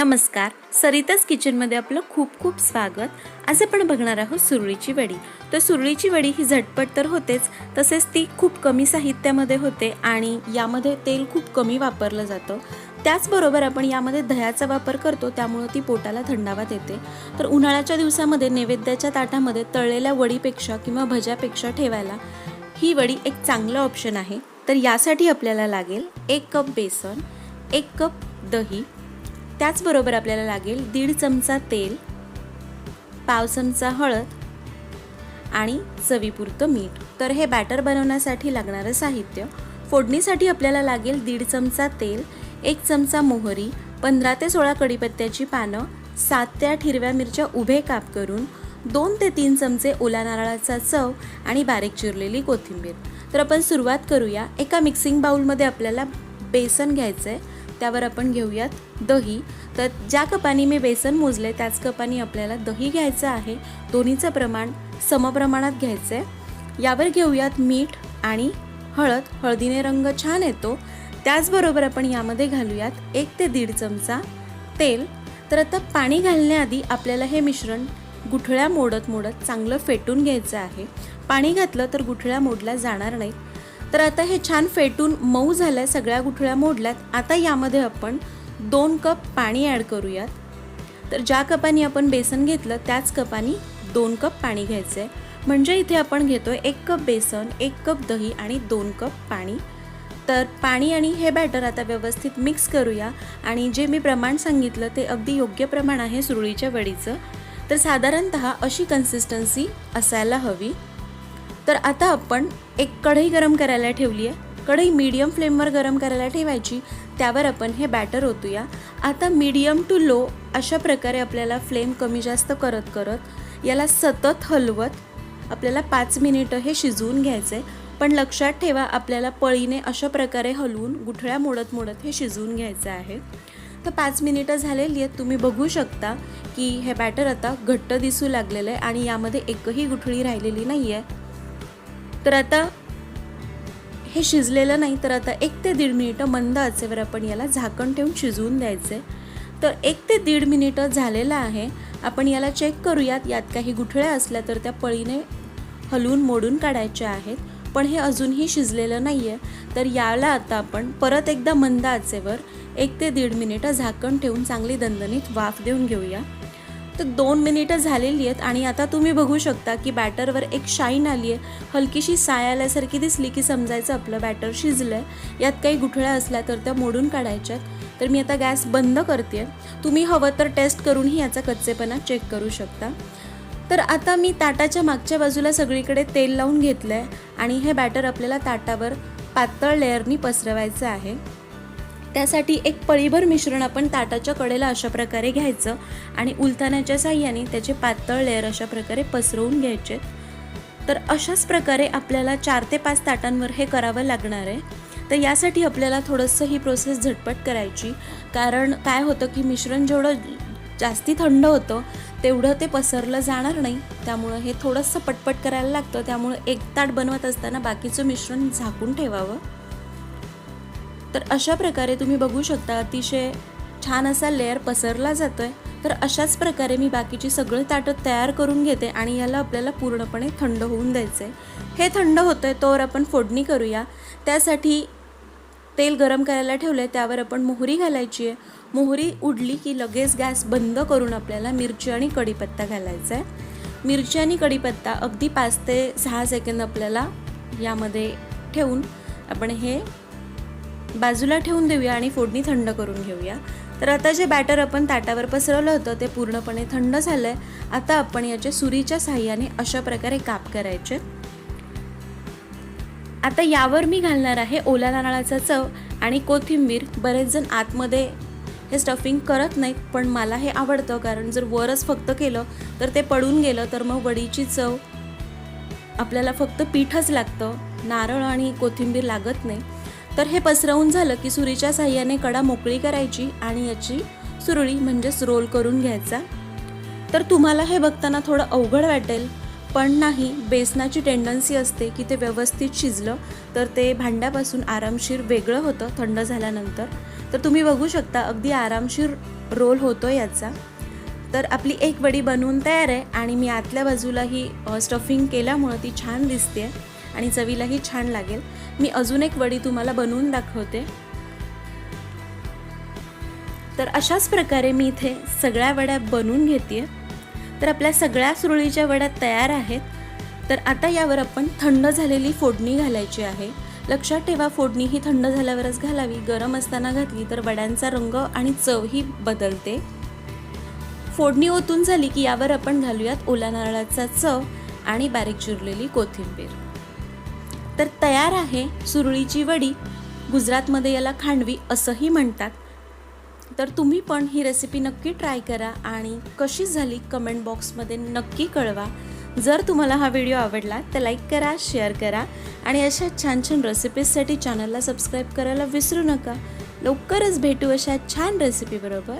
नमस्कार. सरिताच किचनमध्ये आपलं खूप खूप स्वागत. आज आपण बघणार आहोत सुरळीची वडी. तर सुरळीची वडी ही झटपट तर होतेच तसेच ती खूप कमी साहित्यामध्ये होते आणि यामध्ये तेल खूप कमी वापरलं जातं. त्याचबरोबर आपण यामध्ये दह्याचा वापर करतो त्यामुळं ती पोटाला थंडावा देते तर उन्हाळ्याच्या दिवसामध्ये नैवेद्याच्या ताटामध्ये तळलेल्या वडीपेक्षा किंवा भज्यापेक्षा ठेवायला ही वडी एक चांगलं ऑप्शन आहे. तर यासाठी आपल्याला लागेल एक कप बेसन एक कप दही त्याचबरोबर आपल्याला लागेल दीड चमचा तेल पाव चमचा हळद आणि चवीपुरतं मीठ. तर हे बॅटर बनवण्यासाठी लागणारं साहित्य. फोडणीसाठी आपल्याला लागेल दीड चमचा तेल एक चमचा मोहरी पंधरा ते सोळा कडीपत्त्याची पानं सात ते आठ हिरव्या मिरच्या उभे काप करून दोन ते तीन चमचे ओला नारळाचा चव आणि बारीक चिरलेली कोथिंबीर. तर आपण सुरुवात करूया. एका मिक्सिंग बाउलमध्ये आपल्याला बेसन घ्यायचं आहे त्यावर आपण घेऊयात दही. तर ज्या कपाने मी बेसन मोजले त्याच कपाने आपल्याला दही घ्यायचं आहे. दोन्हीचं प्रमाण समप्रमाणात घ्यायचं आहे यावर घेऊयात मीठ आणि हळद. हळदीने रंग छान येतो. त्याचबरोबर आपण यामध्ये घालूयात एक ते दीड चमचा तेल. तर आता पाणी घालण्याआधी आपल्याला हे मिश्रण गुठळ्या मोडत मोडत चांगलं फेटून घ्यायचं आहे. पाणी घातलं तर गुठळ्या मोडल्या जाणार नाहीत. तर आता हे छान फेटून मऊ झालं सगळ्या गुठळ्या मोडल्यात. आता यामध्ये आपण दोन कप पाणी ॲड करूयात. तर ज्या कपाने आपण बेसन घेतलं त्याच कपाने दोन कप पाणी घ्यायचं आहे म्हणजे इथे आपण घेतोय एक कप बेसन एक कप दही आणि दोन कप पाणी. तर पाणी आणि हे बॅटर आता व्यवस्थित मिक्स करूया. आणि जे मी प्रमाण सांगितलं ते अगदी योग्य प्रमाण आहे सुरळीच्या वडीचं. तर साधारणत अशी कन्सिस्टन्सी असायला हवी. तर आता आपण एक कढई गरम करायला ठेवली आहे. कढई मीडियम फ्लेमवर गरम करायला ठेवायची. त्यावर आपण हे बॅटर ओतूया. आता मीडियम टू लो अशा प्रकारे आपल्याला फ्लेम कमी जास्त करत करत याला सतत हलवत आपल्याला पाच मिनिटं हे शिजवून घ्यायचं. आहे पण लक्षात ठेवा आपल्याला पळीने अशा प्रकारे हलवून गुठळ्या मोडत मोडत हे शिजवून घ्यायचं आहे. तर पाच मिनिटं झालेली आहेत. तुम्ही बघू शकता की हे बॅटर आता घट्ट दिसू लागलेलं आहे आणि यामध्ये एकही गुठळी राहिलेली नाही आहे तर आता हे शिजलेलं नाही तर आता एक ते दीड मिनिटं मंद आचेवर आपण याला झाकण ठेवून शिजवून द्यायचे. तर एक ते दीड मिनिटं झालेलं आहे. आपण याला चेक करूयात यात काही गुठळ्या असल्या तर त्या पळीने हलवून मोडून काढायच्या आहेत. पण हे अजूनही शिजलेलं नाही आहे तर याला आता आपण परत एकदा मंद आचेवर एक ते दीड मिनिटं झाकण ठेवून चांगली दणदणीत वाफ देऊन घेऊया. तर दोन मिनिटं झालेली आहेत आणि आता तुम्ही बघू शकता की बॅटरवर एक शाईन आली आहे. हलकीशी साय आल्यासारखी दिसली की समजायचं आपलं बॅटर शिजलं आहे यात काही गुठळ्या असल्या तर त्या मोडून काढायच्यात तर मी आता गॅस बंद करते तुम्ही हवं तर टेस्ट करूनही याचा कच्चेपणा चेक करू शकता. तर आता मी ताटाच्या मागच्या बाजूला सगळीकडे तेल लावून घेतलं आहे आणि हे बॅटर आपल्याला ताटावर पातळ लेअरनी पसरवायचं आहे. त्यासाठी एक पळीभर मिश्रण आपण ताटाच्या कडेला अशा प्रकारे घ्यायचं आणि उलथाण्याच्या साह्याने त्याचे पातळ लेअर अशा प्रकारे पसरवून घ्यायचे. तर अशाच प्रकारे आपल्याला चार ते पाच ताटांवर हे करावं लागणार आहे. तर यासाठी आपल्याला थोडंसं ही प्रोसेस झटपट करायची. कारण काय होतं की मिश्रण जेवढं जास्ती थंड होतं तेवढं ते पसरलं जाणार नाही. त्यामुळं हे थोडंसं पटपट करायला लागतं. त्यामुळं एक ताट बनवत असताना बाकीचं मिश्रण झाकून ठेवावं. तर अशा प्रकारे तुम्ही बघू शकता अतिशय छान असा लेअर पसरला जातो आहे तर अशाच प्रकारे मी बाकीची सगळी ताटं तयार करून घेते आणि याला आपल्याला पूर्णपणे थंड होऊन द्यायचं आहे हे थंड होतं आहे तोवर आपण फोडणी करूया. त्यासाठी तेल गरम करायला ठेवलं आहे त्यावर आपण मोहरी घालायची आहे. मोहरी उडली की लगेच गॅस बंद करून आपल्याला मिरची आणि कढीपत्ता घालायचा आहे मिरची आणि कढीपत्ता अगदी पाच ते सहा सेकंद आपल्याला यामध्ये ठेवून आपण हे बाजूला ठेवून देऊया आणि फोडणी थंड करून घेऊया. तर आता जे बॅटर आपण ताटावर पसरवलं होतं ते पूर्णपणे थंड झालं आहे आता आपण याच्या सुरीच्या साह्याने अशा प्रकारे काप करायचे. आता यावर मी घालणार आहे ओला नारळाचा चव आणि कोथिंबीर. बरेच जण आतमध्ये हे स्टफिंग करत नाहीत पण मला हे आवडतं कारण जर वरच फक्त केलं तर ते पडून गेलं तर मग वडीची चव आपल्याला फक्त पीठच लागतं. नारळ आणि कोथिंबीर लागत नाही. तर हे पसरवून झालं की सुरीच्या साह्याने कडा मोकळी करायची आणि याची सुरळी म्हणजेच रोल करून घ्यायचा. तर तुम्हाला हे बघताना थोडं अवघड वाटेल पण नाही बेसनाची टेंडन्सी असते की ते व्यवस्थित शिजलं तर ते भांड्यापासून आरामशीर वेगळं होतं थंड झाल्यानंतर. तर तुम्ही बघू शकता अगदी आरामशीर रोल होतो याचा. तर आपली एक वडी बनवून तयार आहे आणि मी आतल्या बाजूलाही स्टफिंग केल्यामुळं ती छान दिसते आणि चवीलाही छान लागेल. मी अजून एक वडी तुम्हाला बनवून दाखवते. तर अशाच प्रकारे मी इथे सगळ्या वड्या बनवून घेते तर आपल्या सगळ्या सुरळीच्या वड्या तयार आहेत. तर आता यावर आपण थंड झालेली फोडणी घालायची आहे. लक्षात ठेवा फोडणी ही थंड झाल्यावरच घालावी. गरम असताना घातली तर वड्यांचा रंग आणि चवही बदलते. फोडणी ओतून झाली की यावर आपण घालूयात ओला नारळाचा चव आणि बारीक चिरलेली कोथिंबीर. तर तयार आहे सुरळीची वडी. गुजरातमध्ये याला खांडवी असंही म्हणतात. तर तुम्ही पण ही रेसिपी नक्की ट्राय करा आणि कशी झाली कमेंट बॉक्समध्ये नक्की कळवा. जर तुम्हाला हा व्हिडिओ आवडला तर लाईक करा शेअर करा आणि अशा छान छान रेसिपीजसाठी चॅनलला सबस्क्राईब करायला विसरू नका. लवकरच भेटू अशा छान रेसिपीबरोबर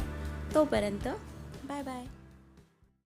तोपर्यंत